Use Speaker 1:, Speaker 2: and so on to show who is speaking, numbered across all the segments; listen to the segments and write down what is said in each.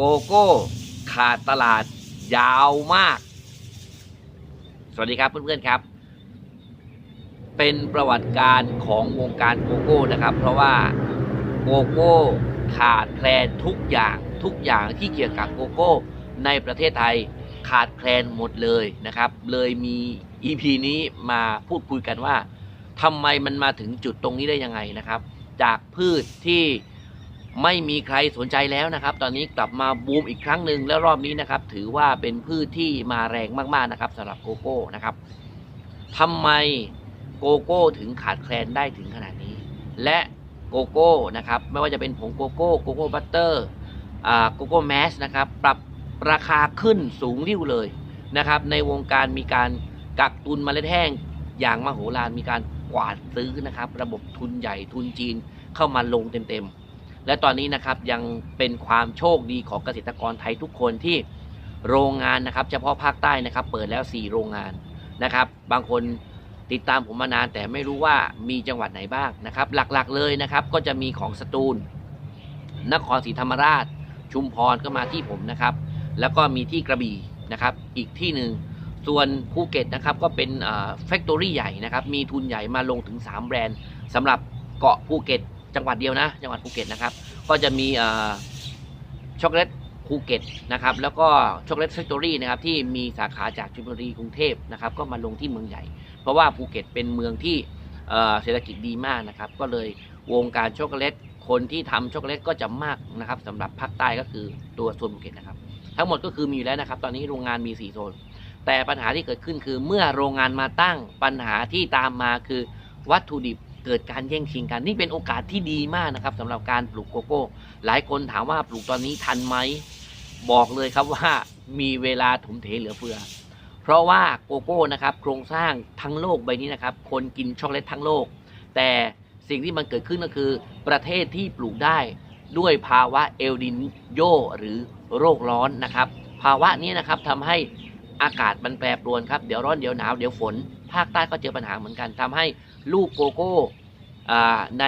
Speaker 1: โกโก้ขาดตลาดยาวมาก สวัสดีครับเพื่อนๆครับ เป็นประวัติการของวงการโกโก้นะครับ เพราะว่าโกโก้ขาดแคลนทุกอย่างทุกอย่างที่เกี่ยวกับโกโก้ ในประเทศไทยขาดแคลนหมดเลยนะครับ เลยมี EP นี้มาพูดคุยกันว่าทำไมมันมาถึงจุดตรงนี้ได้ยังไงนะครับ จากพืชที่ ไม่มีใครสนใจแล้วนะครับ ตอนนี้กลับมาบูมอีกครั้งหนึ่งและรอบนี้นะครับ ถือว่าเป็นพืชที่มาแรงมากๆนะครับสำหรับโกโก้นะครับทำไมโกโก้ถึงขาดแคลนได้ถึงขนาดนี้ และโกโก้นะครับไม่ว่าจะเป็นผงโกโก้โกโก้บัตเตอร์โกโก้แมสนะครับปรับราคาขึ้นสูงริ้วเลยนะครับ ในวงการมีการกักตุนเมล็ดแห้งอย่างมโหฬารมีการกวาดซื้อนะครับ ระบบทุนใหญ่ทุนจีนเข้ามาลงเต็มๆ และตอนนี้นะครับยังเป็นความโชคดีของเกษตรกรไทยทุกคนที่โรงงานนะครับ เฉพาะภาคใต้นะครับ เปิดแล้ว 4 โรงงานนะครับ บางคนติดตามผมมานานแต่ไม่รู้ว่ามีจังหวัดไหนบ้างนะครับ หลักๆเลยนะครับ ก็จะมีของสตูล นครศรีธรรมราช ชุมพรก็มาที่ผมนะครับ แล้วก็มีที่กระบี่นะครับ อีกที่หนึ่งส่วนภูเก็ตนะครับก็เป็นแฟคทอรี่ใหญ่นะครับ มีทุนใหญ่มาลงถึง 3 แบรนด์สำหรับเกาะภูเก็ต จังหวัดเดียวนะ จังหวัดภูเก็ตนะครับ ก็จะมีช็อกโกแลตภูเก็ตนะครับ แล้วก็ช็อกโกแลตแฟคทอรี่นะครับที่มีสาขาจากชลบุรีกรุงเทพนะครับ ก็มาลงที่เมืองใหญ่ เพราะว่าภูเก็ตเป็นเมืองที่เอ่อเศรษฐกิจดีมากนะครับ ก็เลยวงการช็อกโกแลตคนที่ทำช็อกโกแลตก็จะมากนะครับสำหรับภาคใต้ก็คือตัวโซนภูเก็ตนะครับ ทั้งหมดก็คือมีอยู่แล้วนะครับ ตอนนี้โรงงานมี 4 โซน แต่ปัญหาที่เกิดขึ้นคือเมื่อโรงงานมาตั้งปัญหาที่ตามมาคือวัตถุดิบ เกิดการแย่งชิงกันนี่เป็นโอกาสที่ดีมากนะครับสำหรับการปลูกโกโก้ หลายคนถามว่าปลูกตอนนี้ทันไหมบอกเลยครับว่ามีเวลาถมเทเหลือเฟือ เพราะว่าโกโก้นะครับโครงสร้างทั้งโลกใบนี้นะครับ คนกินช็อกโกแลตทั้งโลก แต่สิ่งที่มันเกิดขึ้นก็คือ ประเทศที่ปลูกได้ด้วยภาวะเอลดินโยหรือโรคร้อนนะครับ ภาวะนี้นะครับทำให้อากาศมันแปรปรวนครับ เดี๋ยวร้อนเดี๋ยวหนาวเดี๋ยวฝน ภาคใต้ก็เจอปัญหาเหมือนกันทำให้ ลูกโกโก้ใน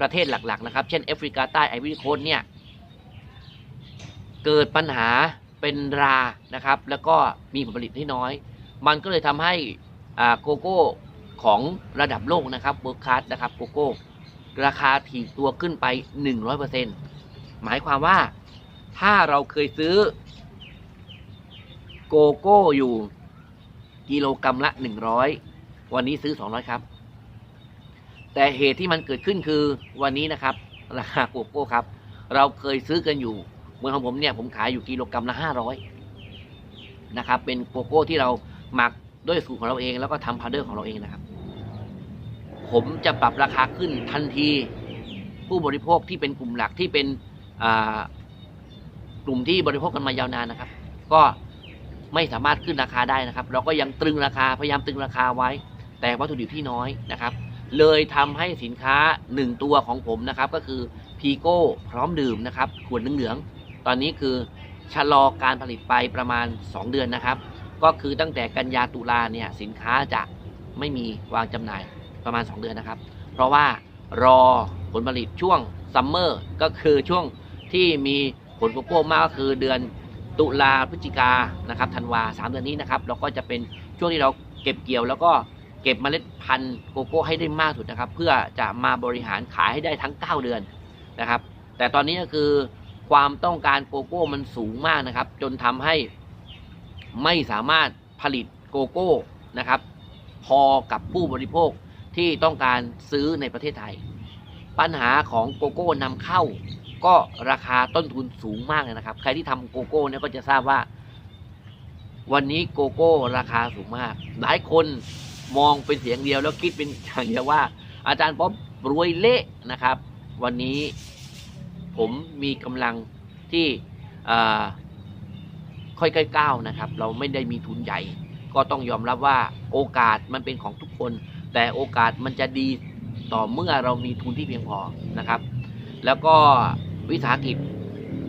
Speaker 1: ประเทศหลักๆนะครับ เช่นแอฟริกาใต้ไอวอรี่โคสเนี่ยเกิดปัญหาเป็นรานะครับ แล้วก็มีผลผลิตที่น้อย มันก็เลยทำให้โกโก้ของระดับโลกนะครับเบอร์คัสนะครับโกโก้ราคาถีบตัวขึ้นไป 100%หมายความว่าถ้าเราเคยซื้อโกโก้อยู่กิโลกรรัมละ 100 วันนี้ซื้อ 200 ครับ แต่เหตุที่มันเกิดขึ้นคือวันนี้นะครับ ราคาโกโก้ครับ เราเคยซื้อกันอยู่เหมือนของผมเนี่ยผมขายอยู่กิโลกรรัมละ500นะครับ เป็นโกโก้ที่เราหมักด้วยสูตรของเราเอง แล้วก็ทำพาวเดอร์ของเราเองนะครับ ผมจะปรับราคาขึ้นทันที ผู้บริโภคที่เป็นกลุ่มหลักที่เป็นกลุ่มที่บริโภคกันมายาวนานนะครับ ก็ไม่สามารถขึ้นราคาได้นะครับ เราก็ยังตรึงราคาพยายามตรึงราคาไว้ แต่วัตถุดิบที่น้อยนะครับ เลยทำให้สินค้า 1 ตัวของผมนะครับ ก็คือพีโก้พร้อมดื่มนะครับขวดเหลืองๆตอนนี้คือชะลอการผลิตไปประมาณ 2 เดือนนะครับ ก็คือตั้งแต่กันยาตุลาเนี่ยสินค้าจะไม่มีวางจำหน่ายประมาณ 2 เดือนนะครับ เพราะว่ารอผลผลิตช่วงซัมเมอร์ก็คือช่วงที่มีผลโกโก้มากก็คือเดือนตุลาพฤศจิกานะครับธันวาสามเดือนนี้นะครับ เราก็จะเป็นช่วงที่เราเก็บเกี่ยวแล้วก็ เก็บเมล็ดพันธุ์โกโก้ให้ได้มากสุดนะครับ เพื่อจะมาบริหารขายให้ได้ทั้ง 9 เดือนนะครับ แต่ตอนนี้ก็คือความต้องการโกโก้มันสูงมากนะครับ จนทำให้ไม่สามารถผลิตโกโก้นะครับ พอกับผู้บริโภคที่ต้องการซื้อในประเทศไทย ปัญหาของโกโก้นำเข้า ก็ราคาต้นทุนสูงมากเลยนะครับ ใครที่ทำโกโก้เนี่ยก็จะทราบว่า วันนี้โกโก้ราคาสูงมาก หลายคน มองเป็นเสียงเดียวแล้วคิดเป็นอย่างเดียวว่า อาจารย์ป๊อบรวยเละนะครับ วันนี้ผมมีกำลังที่ค่อยๆก้าวนะครับ เราไม่ได้มีทุนใหญ่ ก็ต้องยอมรับว่าโอกาสมันเป็นของทุกคน แต่โอกาสมันจะดีต่อเมื่อเรามีทุนที่เพียงพอนะครับ แล้วก็วิสาหกิจ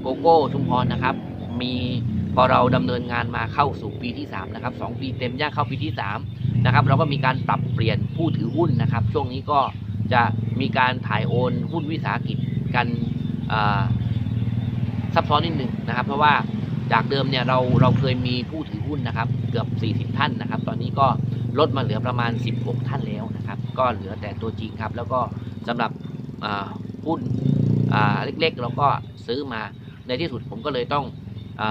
Speaker 1: โกโก้ชุมพรนะครับ มีพอเราดำเนินงานมาเข้าสู่ปีที่ 3 นะครับ 2 ปีเต็มย่างเข้าปีที่ 3 นะครับเราก็มีการปรับเปลี่ยนผู้ถือหุ้นนะครับ ช่วงนี้ก็จะมีการถ่ายโอนหุ้นวิสาหกิจกันซับซ้อนนิดหนึ่งนะครับ เพราะว่าจากเดิมเนี่ยเราเราเคยมีผู้ถือหุ้นนะครับ เกือบ 40 ท่านนะครับ ตอนนี้ก็ลดมาเหลือประมาณ 16 ท่านแล้วนะครับ ก็เหลือแต่ตัวจริงครับ แล้วก็สำหรับหุ้นเล็กๆ เราก็ซื้อมาในที่สุดผมก็เลยต้องอ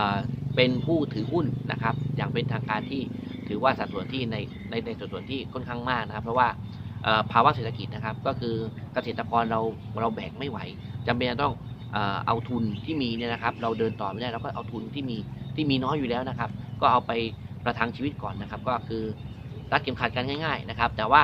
Speaker 1: เป็นผู้ถือหุ้นนะครับ อย่างเป็นทางการที่ ถือว่าสัดส่วนที่ในในในสัดส่วนที่ค่อนข้างมากนะครับ เพราะว่าภาวะเศรษฐกิจนะครับ ก็คือเกษตรกรเราเราแบกไม่ไหวจำเป็นต้องเอาทุนที่มีเนี่ยนะครับ เราเดินต่อไม่ได้เราก็เอาทุนที่มีที่มีน้อยอยู่แล้วนะครับ ก็เอาไปประทังชีวิตก่อนนะครับ ก็คือรัดเข็มขัดกันง่าย ๆนะครับ แต่ว่า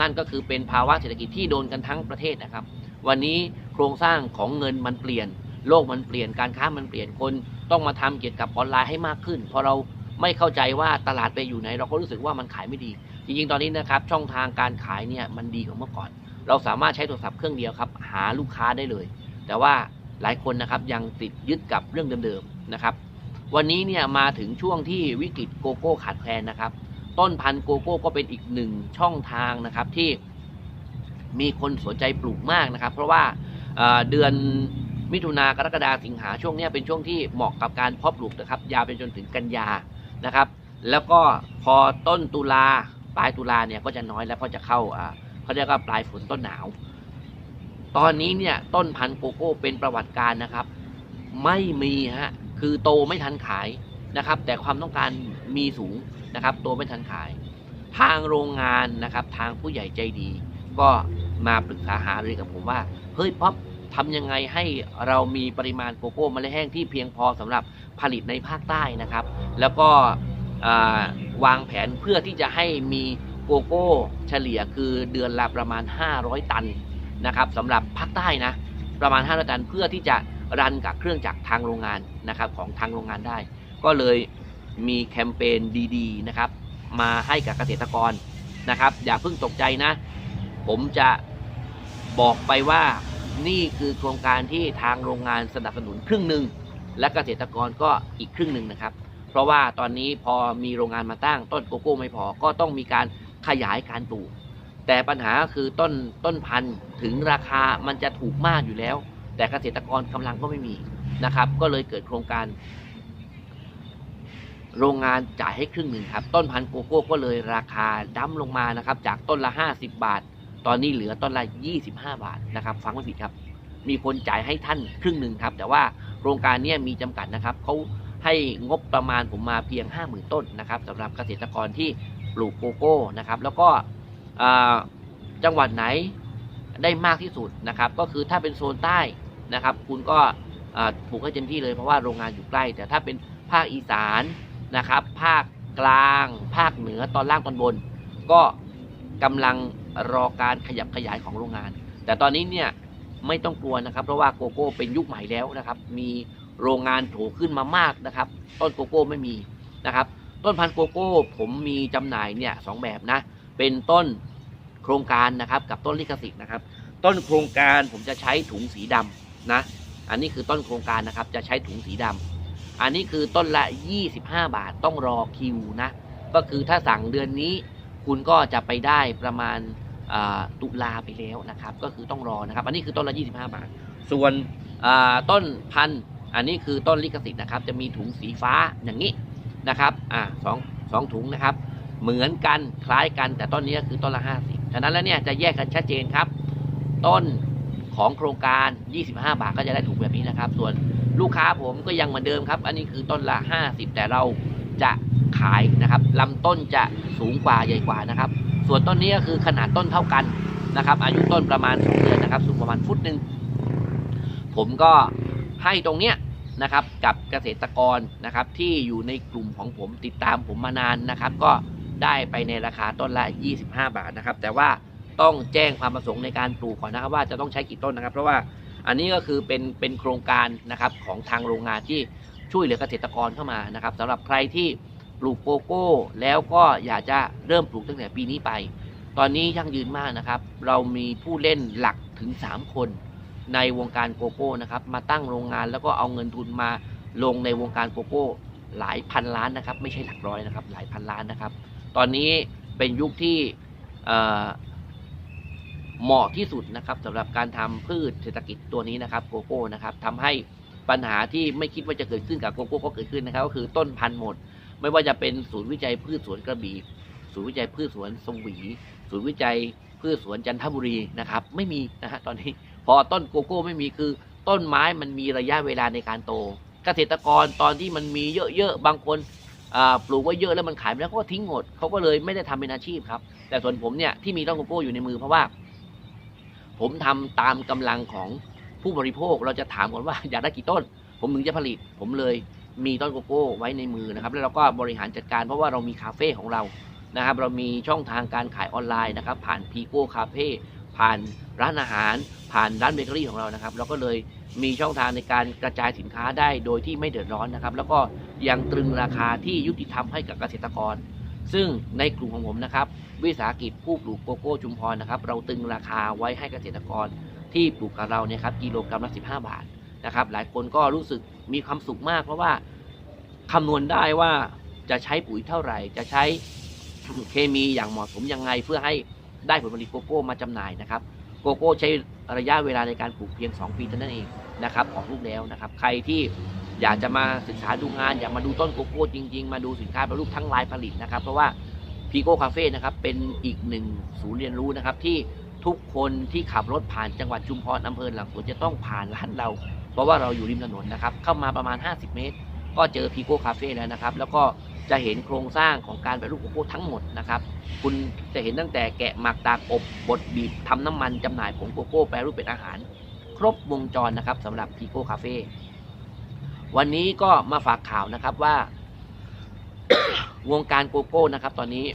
Speaker 1: นั่นก็คือเป็นภาวะเศรษฐกิจที่โดนกันทั้งประเทศนะครับ วันนี้โครงสร้างของเงินมันเปลี่ยน โลกมันเปลี่ยนการค้ามันเปลี่ยนคน ต้องมาทำเกี่ยวกับออนไลน์ให้มากขึ้นพอเรา ไม่เข้าใจว่าตลาดไปอยู่ไหน เราก็รู้สึกว่ามันขายไม่ดี จริงๆ ตอนนี้นะครับ ช่องทางการขายเนี่ยมันดีกว่าเมื่อก่อน เราสามารถใช้โทรศัพท์เครื่องเดียวครับ หาลูกค้าได้เลย แต่ว่าหลายคนนะครับยังติดยึดกับเรื่องเดิมๆนะครับ วันนี้เนี่ยมาถึงช่วงที่วิกฤตโกโก้ขาดแคลนนะครับ ต้นพันธุ์โกโก้ก็เป็นอีกหนึ่งช่องทางนะครับที่มีคนสนใจปลูกมากนะครับ เพราะว่าเดือนมิถุนากรกฎาสิงหาช่วงนี้เป็นช่วงที่เหมาะกับการเพาะปลูกนะครับ ยาวไปจนถึงกันยา นะครับ แล้วก็พอต้นตุลาปลายตุลาเนี่ยก็จะน้อยแล้วเพราจะเข้าอ่าเขาเรียกว่าปลายฝนต้นหนาว ตอนนี้เนี่ยต้นพันธุ์โกโก้เป็นประวัติการนะครับ ไม่มีฮะคือโตไม่ทันขายนะครับ แต่ความต้องการมีสูงนะครับ โตไม่ทันขาย ทางโรงงานนะครับ ทางผู้ใหญ่ใจดี ก็มาปรึกษาหารือกับผมว่าเฮ้ยป๊อปทำยังไงให้เรามีปริมาณโกโก้เมล็ดแห้งที่เพียงพอสำหรับ ผลิตในภาคใต้นะครับ แล้วก็วางแผนเพื่อที่จะให้มีโกโก้เฉลี่ยคือเดือนละประมาณ 500 ตันนะครับสำหรับภาคใต้นะประมาณ 500 ตันเพื่อที่จะรันกับเครื่องจักรทางโรงงานนะครับของทางโรงงานได้ ก็เลยมีแคมเปญดีๆนะครับมาให้กับเกษตรกรนะครับ อย่าเพิ่งตกใจนะ ผมจะบอกไปว่านี่คือโครงการที่ทางโรงงานสนับสนุนครึ่งหนึ่ง และเกษตรกรก็อีกครึ่งหนึ่งนะครับ เพราะว่าตอนนี้พอมีโรงงานมาตั้งต้นโกโก้ไม่พอก็ต้องมีการขยายการปลูก แต่ปัญหาก็คือต้นต้นพันธุ์ถึงราคามันจะถูกมากอยู่แล้ว แต่เกษตรกรกำลังก็ไม่มีนะครับ ก็เลยเกิดโครงการ โรงงานจ่ายให้ครึ่งหนึ่งครับ ต้นพันธุ์โกโก้ก็เลยราคาดั้มลงมานะครับ จากต้นละ 50 บาท ตอนนี้เหลือต้นละ 25 บาทนะครับ ฟังไม่ผิดครับ มีคนจ่ายให้ท่านครึ่งหนึ่งครับ แต่ว่า รงการนี้มีจำกัดนะครับเขาให้งบประมาณผมมาเพียง 50,000 ต้นนะครับสำหรับเกษตรกรที่ปลูกโกโก้นะครับ แล้วก็จังหวัดไหนได้มากที่สุดนะครับ ก็คือถ้าเป็นโซนใต้นะครับ คุณก็ปลูกให้เต็มที่เลยเพราะว่าโรงงานอยู่ใกล้ แต่ถ้าเป็นภาคอีสานนะครับ ภาคกลาง ภาคเหนือตอนล่างตอนบน ก็กำลังรอการขยับขยายของโรงงาน แต่ตอนนี้เนี่ย ไม่ต้องกลัวนะครับ เพราะว่าโกโก้เป็นยุคใหม่แล้วนะครับ มีโรงงานโถขึ้นมามากนะครับ ต้นโกโก้ไม่มีนะครับ ต้นพันธุ์โกโก้ ผมมีจำหน่ายเนี่ยสองแบบนะ เป็นต้นโครงการนะครับกับต้นลิขสิทธิ์นะครับ ต้นโครงการผมจะใช้ถุงสีดำนะ อันนี้คือต้นโครงการนะครับ จะใช้ถุงสีดำอันนี้คือต้นละ 25 บาทต้องรอคิวนะ ก็คือถ้าสั่งเดือนนี้ คุณก็จะไปได้ประมาณ ตุลาไปแล้วนะครับ ก็คือต้องรอนะครับ อันนี้คือต้นละ 25 บาท ส่วนต้นพันอันนี้คือต้นลิขสิทธิ์นะครับ จะมีถุงสีฟ้าอย่างนี้นะครับอ่าสองสองถุงนะครับ เหมือนกันคล้ายกันแต่ต้นนี้ก็คือต้นละ 50 ฉะนั้นแล้วเนี่ยจะแยกกันชัดเจนครับ ต้นของโครงการ 25 บาทก็จะได้ถุงแบบนี้นะครับ ส่วนลูกค้าผมก็ยังเหมือนเดิมครับ อันนี้คือต้นละ 50 แต่เราจะ ขายนะครับลำต้นจะสูงกว่าใหญ่กว่านะครับ ส่วนต้นนี้ก็คือขนาดต้นเท่ากันนะครับ อายุต้นประมาณ2เดือนนะครับ สูงประมาณฟุตหนึ่งผมก็ให้ตรงเนี้ยนะครับกับเกษตรกรนะครับที่อยู่ในกลุ่มของผมติดตามผมมานานนะครับ ก็ได้ไปในราคาต้นละ 25 บาทนะครับ แต่ว่าต้องแจ้งความประสงค์ในการปลูกก่อนนะครับ ว่าจะต้องใช้กี่ต้นนะครับ เพราะว่าอันนี้ก็คือเป็นเป็นโครงการนะครับของทางโรงงานที่ช่วยเหลือเกษตรกรเข้ามานะครับสำหรับใครที่ ปลูกโกโก้ แล้วก็อยากจะเริ่มปลูกตั้งแต่ปีนี้ไป ตอนนี้ยั่งยืนมากนะครับ เรามีผู้เล่นหลักถึง 3 คน ในวงการโกโก้นะครับ มาตั้งโรงงานแล้วก็เอาเงินทุนมาลงในวงการโกโก้ หลายพันล้านนะครับ ไม่ใช่หลักร้อยนะครับ หลายพันล้านนะครับ ตอนนี้เป็นยุคที่เเหมาะที่สุดนะครับสำหรับการทำพืชเศรษฐกิจตัวนี้นะครับโกโก้นะครับทำให้ปัญหาที่ไม่คิดว่าจะเกิดขึ้นกับโกโก้ก็เกิดขึ้นนะครับ ก็คือต้นพันธุ์หมด ไม่ว่าจะเป็นศูนย์วิจัยพืชสวนกระบี่ศูนย์วิจัยพืชสวนสวี ศูนย์วิจัยพืชสวนจันทบุรีนะครับ ไม่มีนะฮะตอนนี้พอต้นโกโก้ไม่มีคือ ต้นไม้มันมีระยะเวลาในการโต เกษตรกรตอนที่มันมีเยอะๆบางคนปลูกไว้เยอะแล้วมันขายไม่ได้เขาก็ทิ้งหมดเขาก็เลยไม่ได้ทำเป็นอาชีพครับ แต่ส่วนผมเนี่ยที่มีต้นโกโก้อยู่ในมือเพราะว่า ผมทำตามกำลังของผู้บริโภคเราจะถามก่อนว่าอยากได้กี่ต้น ผมถึงจะผลิตผมเลย มีต้นโกโก้ไว้ในมือนะครับ แล้วเราก็บริหารจัดการเพราะว่าเรามีคาเฟ่ของเรานะครับ เรามีช่องทางการขายออนไลน์นะครับ ผ่านพีโก้คาเฟ่ผ่านร้านอาหาร ผ่านร้านเบเกอรี่ของเรานะครับ เราก็เลยมีช่องทางในการกระจายสินค้าได้โดยที่ไม่เดือดร้อนนะครับ แล้วก็ยังตรึงราคาที่ยุติธรรมให้กับเกษตรกร ซึ่งในกลุ่มของผมนะครับ วิสาหกิจผู้ปลูกโกโก้ชุมพรนะครับ เราตึงราคาไว้ให้เกษตรกรที่ปลูกกับเราเนี่ยครับกิโลกรัมละ15 บาท นะครับ หลายคนก็รู้สึกมีความสุขมาก เพราะว่าคำนวณได้ว่าจะใช้ปุ๋ยเท่าไหร่ จะใช้เคมีอย่างเหมาะสมยังไงเพื่อให้ได้ผลผลิตโกโก้มาจำหน่ายนะครับ โกโก้ใช้ระยะเวลาในการปลูกเพียง 2 ปีเท่านั้นเองนะครับออกลูกแล้วนะครับ ใครที่อยากจะมาศึกษาดูงาน อยากมาดูต้นโกโก้จริง ๆ มาดูสินค้าปรรูปทั้งลายผลิตนะครับ เพราะว่าพีโก้คาเฟ่นะครับเป็นอีกหนึ่งศูนย์เรียนรู้นะครับที่ทุกคนที่ขับรถผ่านจังหวัดชุมพรอำเภอหลังสวนจะต้องผ่านร้านเรา เพราะว่าเราอยู่ริมถนนนะครับ เข้ามาประมาณ 50 เมตร ก็เจอพีโก้คาเฟ่แล้วนะครับ แล้วก็จะเห็นโครงสร้างของการแปรรูปโกโก้ทั้งหมดนะครับ คุณจะเห็นตั้งแต่แกะหมักตากอบบดบีบทำน้ำมันจำหน่ายผงโกโก้แปรรูปเป็นอาหาร ครบวงจรนะครับสำหรับพีโก้คาเฟ่วันนี้ก็มาฝากข่าวนะครับว่าวงการโกโก้นะครับ ตอนนี้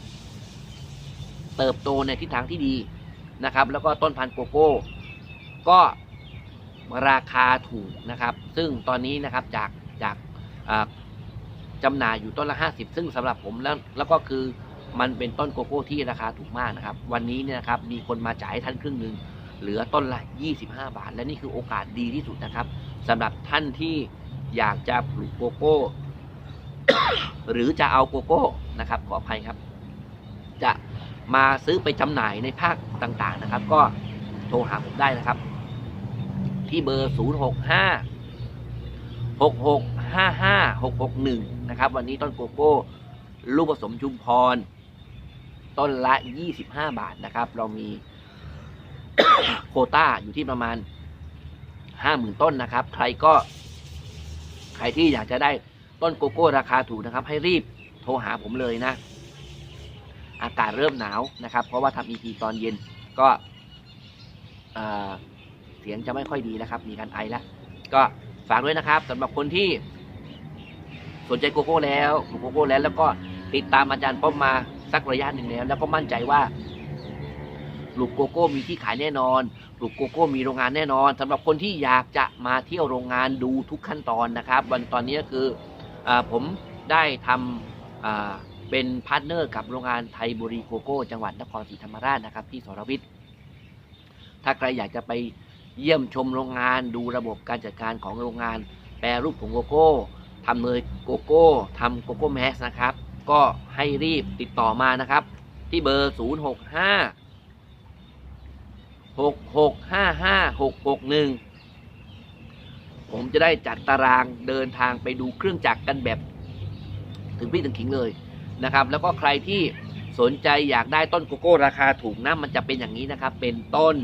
Speaker 1: เติบโตในทิศทางที่ดีนะครับ แล้วก็ต้นพันธุ์โกโก้ ก็ ราคาถูกนะครับ ซึ่งตอนนี้นะครับจากจากจำหน่ายอยู่ต้นละ 50 ซึ่งสำหรับผมแล้วแล้วก็คือมันเป็นต้นโกโก้ที่ราคาถูกมากนะครับ วันนี้เนี่ยนะครับมีคนมาจ่ายท่านครึ่งหนึ่งเหลือต้นละ 25 บาท และนี่คือโอกาสดีที่สุดนะครับสำหรับท่านที่อยากจะปลูกโกโก้ หรือจะเอาโกโก้นะครับ ขออภัยครับ จะมาซื้อไปจำหน่ายในภาคต่างๆนะครับ ก็โทรหาผมได้นะครับ ที่เบอร์ 0 6 5 6 6 5 5 6 6 1 นะครับ วันนี้ต้นโกโก้ลูกผสมชุมพร ต้นละ 25 บาทนะครับ เรามีโคต้าอยู่ที่ประมาณ 50,000 ต้นนะครับ ใครก็ใครที่อยากจะได้ต้นโกโก้ราคาถูกนะครับ ให้รีบโทรหาผมเลยนะ อากาศเริ่มหนาวนะครับ เพราะว่าทำ EP ตอนเย็นก็ เสียงจะไม่ค่อยดีนะครับ มีการไอแล้วก็ฝากด้วยนะครับสำหรับคนที่สนใจโกโก้แล้วปลูกโกโก้แล้ว แล้วก็ติดตามอาจารย์ป้อมมาสักระยะหนึ่งแล้ว แล้วก็มั่นใจว่าปลูกโกโก้มีที่ขายแน่นอนปลูกโกโก้มีโรงงานแน่นอนสำหรับคนที่อยากจะมาเที่ยวโรงงานดูทุกขั้นตอนนะครับวันตอนนี้ก็คืออผมได้ทำอ่าเป็นพาร์ทเนอร์กับโรงงานไทยบุรีโกโก้ จังหวัดนครศรีธรรมราชนะครับที่สรวิทย์ถ้าใครอยากจะไป เยี่ยมชมโรงงานดูระบบการจัดการของโรงงาน แปรรูปผงโกโก้ทำเนยโกโก้ทำโกโก้แมสนะครับ ก็ให้รีบติดต่อมานะครับ ที่เบอร์ 0 6 5 6 6 5 5 6 6 1 ผมจะได้จัดตารางเดินทางไปดูเครื่องจักรกันแบบ ถึงพี่ถึงขิงเลยนะครับ แล้วก็ใครที่สนใจอยากได้ต้นโกโก้ราคาถูกนะมันจะเป็นอย่างนี้นะครับ เป็นต้น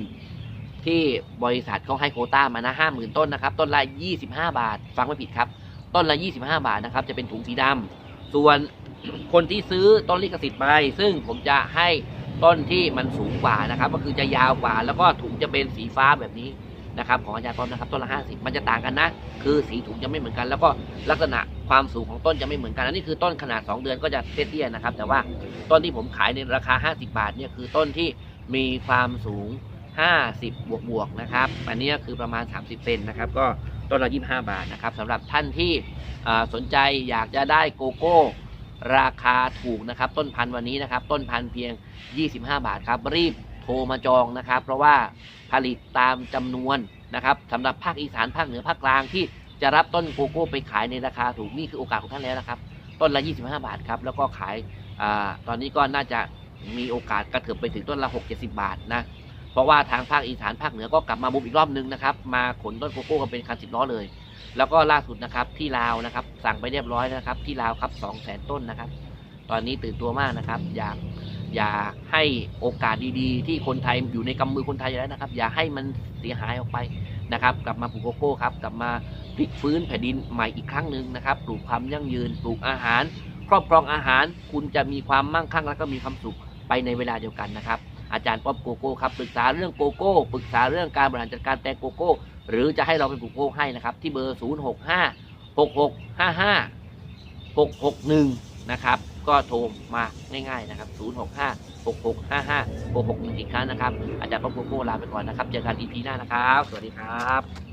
Speaker 1: ที่บริษัทเขาให้โคต้ามานะห้าหมื่นต้นนะครับ ต้นละยี่สิบห้าบาท ฟังไม่ผิดครับ ต้นละยี่สิบห้าบาทนะครับ จะเป็นถุงสีดำส่วนคนที่ซื้อต้นลิขสิทธิ์ไป ซึ่งผมจะให้ต้นที่มันสูงกว่านะครับ ก็คือจะยาวกว่า แล้วก็ถุงจะเป็นสีฟ้าแบบนี้นะครับของอาจารย์ป้อมนะครับต้นละห้าสิบมันจะต่างกันนะ คือสีถุงจะไม่เหมือนกัน แล้วก็ลักษณะความสูงของต้นจะไม่เหมือนกันอันนี้คือต้นขนาด 2 เดือนก็จะเตี้ยๆนะครับ แต่ว่าต้นที่ผมขายในราคา 50 บาทเนี่ยคือต้นที่มีความสูง 50 บวกบวกนะครับ อันนี้ก็คือประมาณ 30 เซนนะครับ ก็ต้นละ25 บาทนะครับสำหรับท่านที่สนใจอยากจะได้โกโก้ราคาถูกนะครับ ต้นพันธุ์วันนี้นะครับ ต้นพันธุ์เพียง 25 บาทครับ รีบโทรมาจองนะครับ เพราะว่าผลิตตามจำนวนนะครับสำหรับภาคอีสานภาคเหนือภาคกลางที่จะรับต้นโกโก้ไปขายในราคาถูกนี่คือโอกาสของท่านแล้วนะครับ ต้นละ 25 บาทครับแล้วก็ขายอตอนนี้ก็น่าจะมีโอกาสกระเถิบไปถึงต้นละ 6-70 บาทนะ ราะว่าทางภาคอีสานภาคเหนือก็กลับมาบุมอีกรอบนึงนะครับ มาขนต้นโกโก้กันเป็นคันสิบล้อเลย แล้วก็ล่าสุดนะครับที่ลาวนะครับ สั่งไปเรียบร้อยนะครับ ที่ลาวครับสองแสนต้นนะครับ ตอนนี้ตื่นตัวมากนะครับ อยากอย่าให้โอกาสดีๆ ที่คนไทยอยู่ในกำมือคนไทยอยู่แล้วนะครับ อย่าให้มันเสียหายออกไปนะครับ กลับมาปลูกโกโก้ครับกลับมาพลิกฟื้นแผ่นดินใหม่อีกครั้งหนึ่งนะครับปลูกความยั่งยืนปลูกอาหาร ครอบครองอาหาร คุณจะมีความมั่งคั่งและก็มีความสุขไปในเวลาเดียวกันนะครับ อาจารย์ป๊อปโกโก้ครับปรึกษาเรื่องโกโก้ปรึกษาเรื่องการบริหารจัดการแตงโกโก้ หรือจะให้เราไปปลูกโก้ให้นะครับ ที่เบอร์ 0 6 5 6 6 5 5 6 6 1 นะครับ ก็โทรมาง่ายๆนะครับ 0 6 5 6 6 5 5 6 6 1อีกครั้งนะครับ อาจารย์ป๊อปโกโก้ลาไปก่อนนะครับ เจอกัน EP หน้านะครับ สวัสดีครับ